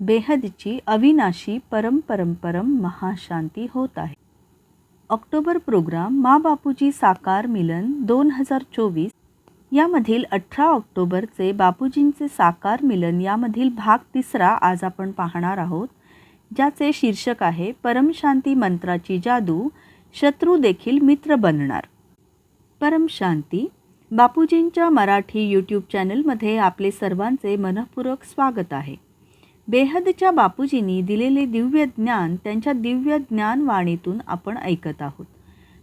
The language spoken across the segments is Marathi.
बेहदची अविनाशी परमपरंपरम महाशांती होत आहे. ऑक्टोबर प्रोग्राम मा बापूजी साकार मिलन दोन हजार चोवीस यामधील अठरा ऑक्टोबरचे बापूजींचे साकार मिलन यामधील भाग तिसरा आज आपण पाहणार आहोत ज्याचे शीर्षक आहे परमशांती मंत्राची जादू शत्रू देखील मित्र बनणार. परमशांती बापूजींच्या मराठी यूट्यूब चॅनलमध्ये आपले सर्वांचे मनपूर्वक स्वागत आहे. बेहदच्या बापूजींनी दिलेले दिव्य ज्ञान त्यांच्या दिव्य ज्ञानवाणीतून आपण ऐकत आहोत.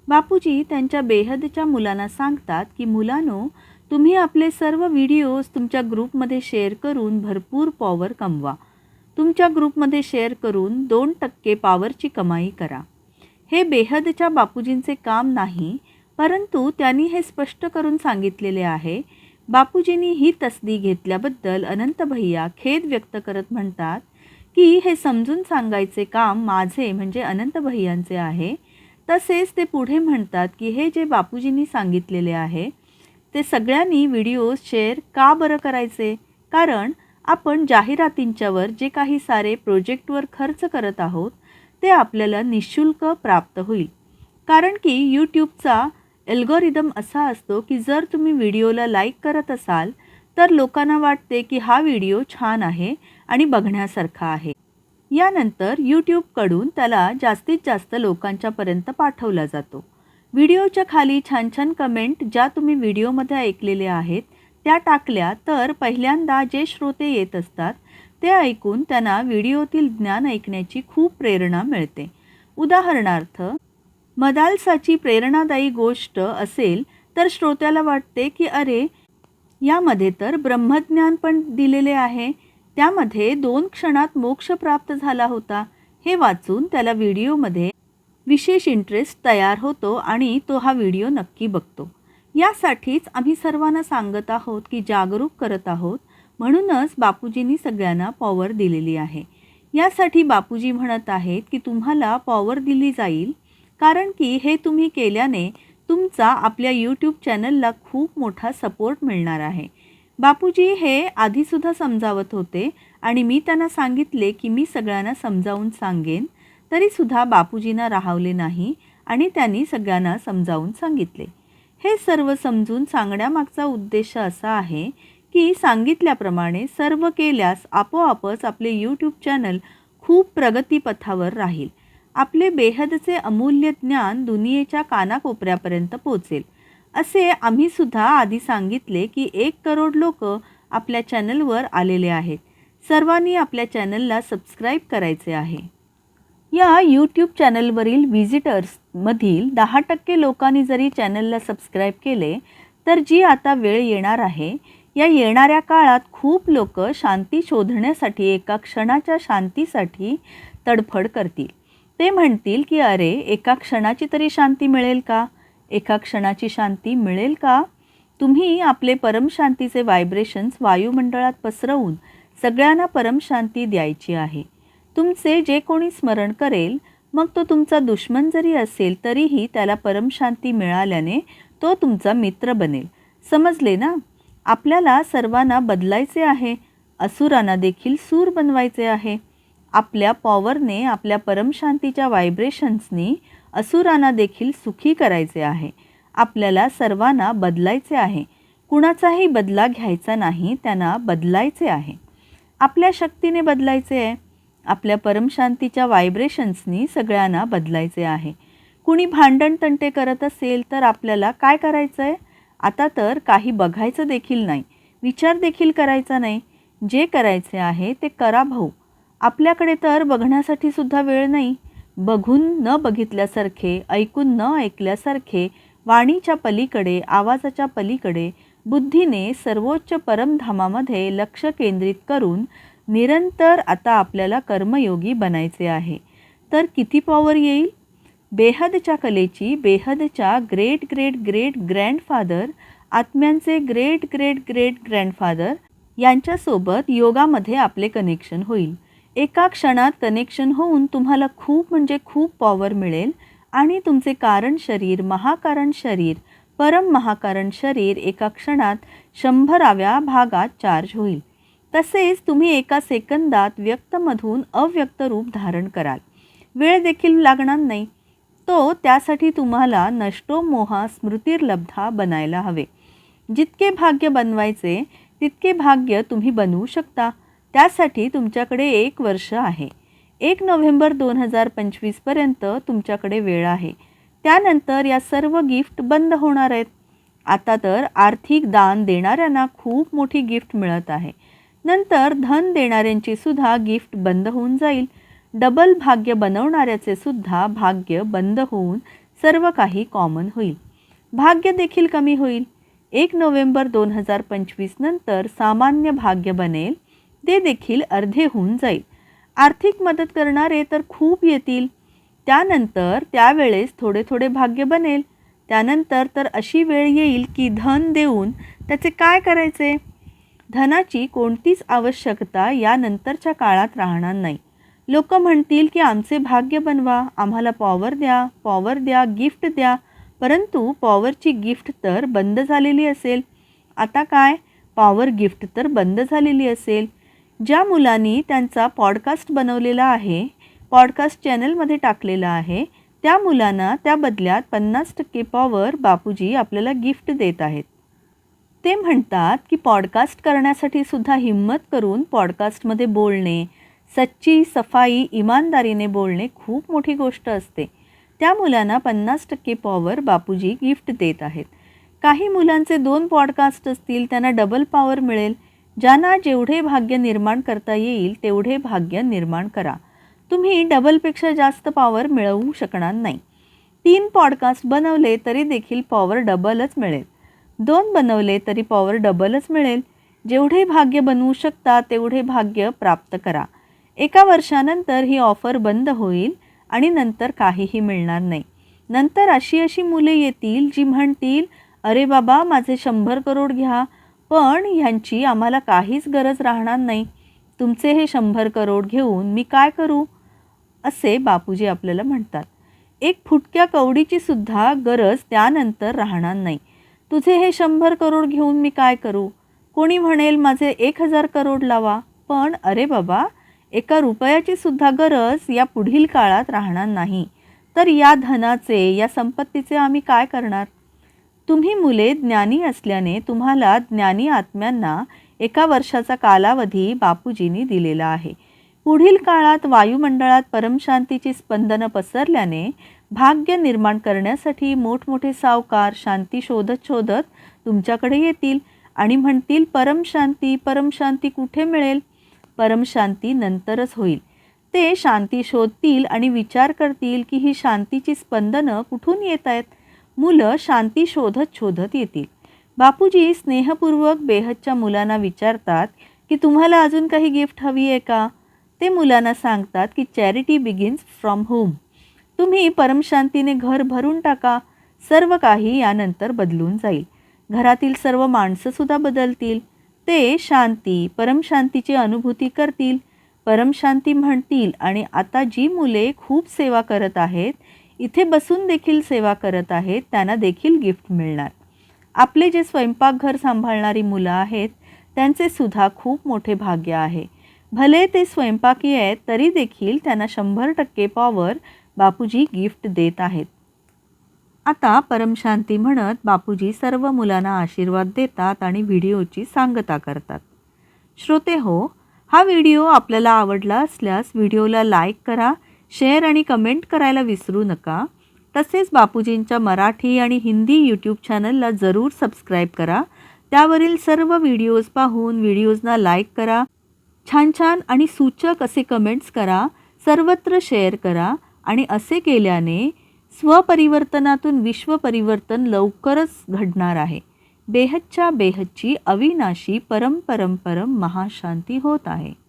बापूजी त्यांच्या बेहदच्या मुलांना सांगतात की मुलांनो तुम्ही आपले सर्व व्हिडिओज तुमच्या ग्रुपमध्ये शेअर करून भरपूर पॉवर कमवा. तुमच्या ग्रुपमध्ये शेअर करून दोन टक्के पॉवरची कमाई करा. हे बेहदच्या बापूजींचे काम नाही परंतु त्यांनी हे स्पष्ट करून सांगितलेले आहे बापूजींनी ही तसदी घेतल्याबद्दल अनंत भैया खेद व्यक्त करत म्हणतात की हे समजून सांगायचे काम माझे म्हणजे अनंत भैयांचे आहे. तसेच ते पुढे म्हणतात की हे जे बापूजींनी सांगितलेले आहे ते सगळ्यांनी व्हिडिओज शेअर का बरं करायचे? कारण आपण जाहिरातींच्यावर जे काही सारे प्रोजेक्टवर खर्च करत आहोत ते आपल्याला निशुल्क प्राप्त होईल. कारण की यूट्यूबचा एल्गोरिदम असा असतो की जर तुम्ही व्हिडिओला लाईक करत असाल तर लोकांना वाटते की हा व्हिडिओ छान आहे आणि बघण्यासारखा आहे. यानंतर यूट्यूबकडून त्याला जास्तीत जास्त लोकांच्यापर्यंत पाठवला जातो. व्हिडिओच्या खाली छान छान कमेंट ज्या तुम्ही व्हिडिओमध्ये ऐकलेल्या आहेत त्या टाकल्या तर पहिल्यांदा जे श्रोते येत असतात ते ऐकून त्यांना व्हिडिओतील ज्ञान ऐकण्याची खूप प्रेरणा मिळते. उदाहरणार्थ मदालसाची प्रेरणादायी गोष्ट असेल तर श्रोत्याला वाटते की अरे यामध्ये तर ब्रह्मज्ञान पण दिलेले आहे. त्यामध्ये दोन क्षणात मोक्ष प्राप्त झाला होता. हे वाचून त्याला व्हिडिओमध्ये विशेष इंटरेस्ट तयार होतो आणि तो हा व्हिडिओ नक्की बघतो. यासाठीच आम्ही सर्वांना सांगत आहोत की जागरूक करत आहोत. म्हणूनच बापूजींनी सगळ्यांना पॉवर दिलेली आहे. यासाठी बापूजी म्हणत आहेत की तुम्हाला पॉवर दिली जाईल. कारण की हे तुम्ही केल्याने तुमचा आपल्या यूट्यूब चॅनलला खूप मोठा सपोर्ट मिळणार आहे. बापूजी हे आधीसुद्धा समजावत होते आणि मी त्यांना सांगितले की मी सगळ्यांना समजावून सांगेन तरीसुद्धा बापूजींना राहावले नाही आणि त्यांनी सगळ्यांना समजावून सांगितले. हे सर्व समजून सांगण्यामागचा उद्देश असा आहे की सांगितल्याप्रमाणे सर्व केल्यास आपोआपच आपले यूट्यूब चॅनल खूप प्रगतीपथावर राहील. आपले बेहदचे अमूल्य ज्ञान दुनियेच्या कानाकोपऱ्यापर्यंत पोचेल असे आम्हीसुद्धा आधी सांगितले की एक करोड लोक आपल्या चॅनलवर आलेले आहेत. सर्वांनी आपल्या चॅनलला सबस्क्राईब करायचे आहे. या यूट्यूब चॅनलवरील व्हिजिटर्समधील दहा टक्के लोकांनी जरी चॅनलला सबस्क्राईब केले तर जी आता वेळ येणार आहे या येणाऱ्या काळात खूप लोक शांती शोधण्यासाठी एका क्षणाच्या शांतीसाठी तडफड करतील. ते म्हणतील की अरे एका क्षणाची तरी शांती मिळेल का? एका क्षणाची शांती मिळेल का? तुम्ही आपले परमशांतीचे व्हायब्रेशन्स वायुमंडळात पसरवून सगळ्यांना परमशांती द्यायची आहे. तुमचे जे कोणी स्मरण करेल मग तो तुमचा दुश्मन जरी असेल तरीही त्याला परमशांती मिळाल्याने तो तुमचा मित्र बनेल. समजले ना? आपल्याला सर्वांना बदलायचे आहे. असुरांना देखील सूर बनवायचे आहे. आपल्या पॉवरने आपल्या परमशांतीच्या व्हायब्रेशन्सनी असुरांना देखील सुखी करायचे आहे. आपल्याला सर्वांना बदलायचे आहे. कुणाचाही बदला घ्यायचा नाही त्यांना बदलायचे आहे. आपल्या शक्तीने बदलायचे आहे. आपल्या परमशांतीच्या व्हायब्रेशन्सनी सगळ्यांना बदलायचे आहे. कुणी भांडण तंटे करत असेल तर आपल्याला काय करायचं आहे आता तर काही बघायचं देखील नाही. विचार देखील करायचा नाही. जे करायचे आहे ते करा भाऊ. आपल्याकडे तर बघण्यासाठी सुद्धा वेळ नाही. बघून न बघितल्यासारखे ऐकून न ऐकल्यासारखे वाणीच्या पलीकडे आवाजाच्या पलीकडे बुद्धीने सर्वोच्च परमधामामध्ये लक्ष केंद्रित करून निरंतर आता आपल्याला कर्मयोगी बनायचे आहे. तर किती पॉवर येईल? बेहदच्या कलेची बेहदच्या ग्रेट ग्रेट ग्रेट ग्रँडफादर आत्म्यांचे ग्रेट ग्रेट ग्रेट ग्रँडफादर यांच्यासोबत योगामध्ये आपले कनेक्शन होईल. एका क्षणात कनेक्शन होऊन तुम्हाला खूप म्हणजे खूप पॉवर मिळेल. आणि तुमचे कारण शरीर महाकारण शरीर परम महाकारण शरीर एका क्षणात शंभराव्या भागात चार्ज होईल. तसेच तुम्ही एका सेकंदात व्यक्तमधून अव्यक्त रूप धारण कराल. वेळ देखील लागणार नाही. तो त्यासाठी तुम्हाला नष्टो मोहा स्मृतिर्लब्धा बनायला हवे. जितके भाग्य बनवायचे तितके भाग्य तुम्ही बनवू शकता. त्यासाठी तुमच्याकडे एक वर्ष आहे. एक नोव्हेंबर दोन हजार पंचवीसपर्यंत तुमच्याकडे वेळ आहे. त्यानंतर या सर्व गिफ्ट बंद होणार आहेत. आता तर आर्थिक दान देणाऱ्यांना खूप मोठी गिफ्ट मिळत आहे. नंतर धन देणाऱ्यांची सुद्धा गिफ्ट बंद होऊन जाईल. डबल भाग्य बनवणाऱ्याचे सुद्धा भाग्य बंद होऊन सर्व काही कॉमन होईल. भाग्य देखील कमी होईल. एक नोव्हेंबर दोन हजार पंचवीस नंतर सामान्य भाग्य बनेल. ते देखील अर्धे होऊन जाईल. आर्थिक मदत करणारे तर खूप येतील. त्यानंतर त्यावेळेस थोडे थोडे भाग्य बनेल. त्यानंतर तर अशी वेळ येईल की धन देऊन त्याचे काय करायचे? धनाची कोणतीच आवश्यकता यानंतरच्या काळात राहणार नाही. लोक म्हणतील की आमचे भाग्य बनवा आम्हाला पॉवर द्या पॉवर द्या गिफ्ट द्या. परंतु पॉवरची गिफ्ट तर बंद झालेली असेल. आता काय? पॉवर गिफ्ट तर बंद झालेली असेल. ज्या मुलांनी त्यांचा पॉडकास्ट बनवलेला आहे पॉडकास्ट चॅनलमध्ये टाकलेला आहे त्या मुलांना त्या बदल्यात पन्नास टक्के पॉवर बापूजी आपल्याला गिफ्ट देत आहेत. ते म्हणतात की पॉडकास्ट करण्यासाठी सुद्धा हिंमत करून पॉडकास्टमध्ये बोलणे सच्ची सफाई इमानदारीने बोलणे खूप मोठी गोष्ट असते. त्या मुलांना पन्नास टक्के पॉवर बापूजी गिफ्ट देत आहेत. काही मुलांचे दोन पॉडकास्ट असतील त्यांना डबल पॉवर मिळेल. ज्यांना जेवढे भाग्य निर्माण करता येईल तेवढे भाग्य निर्माण करा. तुम्ही डबलपेक्षा जास्त पॉवर मिळवू शकणार नाही. तीन पॉडकास्ट बनवले तरी देखील पॉवर डबलच मिळेल. दोन बनवले तरी पॉवर डबलच मिळेल. जेवढे भाग्य बनवू शकता तेवढे भाग्य प्राप्त करा. एका वर्षानंतर ही ऑफर बंद होईल आणि नंतर काहीही मिळणार नाही. नंतर अशी अशी मुले येतील जी म्हणतील अरे बाबा माझे शंभर करोड घ्या. पण ह्यांची आम्हाला काहीच गरज राहणार नाही. तुमचे हे शंभर करोड घेऊन मी काय करू? असे बापूजी आपल्याला म्हणतात. एक फुटक्या कवडीची सुद्धा गरज त्यानंतर राहणार नाही. तुझे हे शंभर करोड घेऊन मी काय करू? कोणी म्हणेल माझे एक हजार करोड लावा? पण अरे बाबा एका रुपयाची सुद्धा गरज या पुढील काळात राहणार नाही. तर या धनाचे या संपत्तीचे आम्ही काय करणार? तुम्ही मुले ज्ञानी असल्याने तुम्हाला ज्ञानी आत्म्यांना एका वर्षाचा कालावधी बापूजींनी दिलेला आहे. पुढील काळात वायुमंडळात परमशांतीची स्पंदनं पसरल्याने भाग्य निर्माण करण्यासाठी मोठमोठे सावकार शांती शोधत शोधत तुमच्याकडे येतील आणि म्हणतील परमशांती परमशांती कुठे मिळेल? परमशांती नंतरच होईल ते शांती शोधतील आणि विचार करतील की ही शांतीची स्पंदनं कुठून येत आहेत? मुलं शांती शोधत शोधत येतील. बापूजी स्नेहपूर्वक बेहदच्या मुलांना विचारतात की तुम्हाला अजून काही गिफ्ट हवी आहे का? ते मुलांना सांगतात की चॅरिटी बिगिन्स फ्रॉम होम. तुम्ही परमशांतीने घर भरून टाका. सर्व काही यानंतर बदलून जाईल. घरातील सर्व माणसंसुद्धा बदलतील. ते शांती परमशांतीची अनुभूती करतील. परमशांती म्हणतील आणि आता जी मुले खूप सेवा करत आहेत इथे बसून देखील सेवा करत आहेत त्यांना देखील गिफ्ट मिळणार. आपले जे स्वयंपाकघर सांभाळणारी मुलं आहेत त्यांचे सुद्धा खूप मोठे भाग्य आहे. भले ते स्वयंपाकी आहेत तरी देखील त्यांना शंभर टक्के पॉवर बापूजी गिफ्ट देत आहेत. आता परमशांती म्हणत बापूजी सर्व मुलांना आशीर्वाद देतात आणि व्हिडिओची सांगता करतात. श्रोते हो हा व्हिडिओ आपल्याला आवडला असल्यास व्हिडिओला लाईक करा शेअर आणि कमेंट करायला विसरू नका. तसेच बापूजींच्या मराठी आणि हिंदी यूट्यूब चॅनलला जरूर सबस्क्राईब करा. त्यावरील सर्व व्हिडिओज पाहून व्हिडिओजना लाईक करा. छान छान आणि सूचक असे कमेंट्स करा. सर्वत्र शेअर करा. आणि असे केल्याने स्वपरिवर्तनातून विश्वपरिवर्तन लवकरच घडणार आहे. बेहदच्या बेहच्ची अविनाशी परम परम परम महाशांती होत आहे.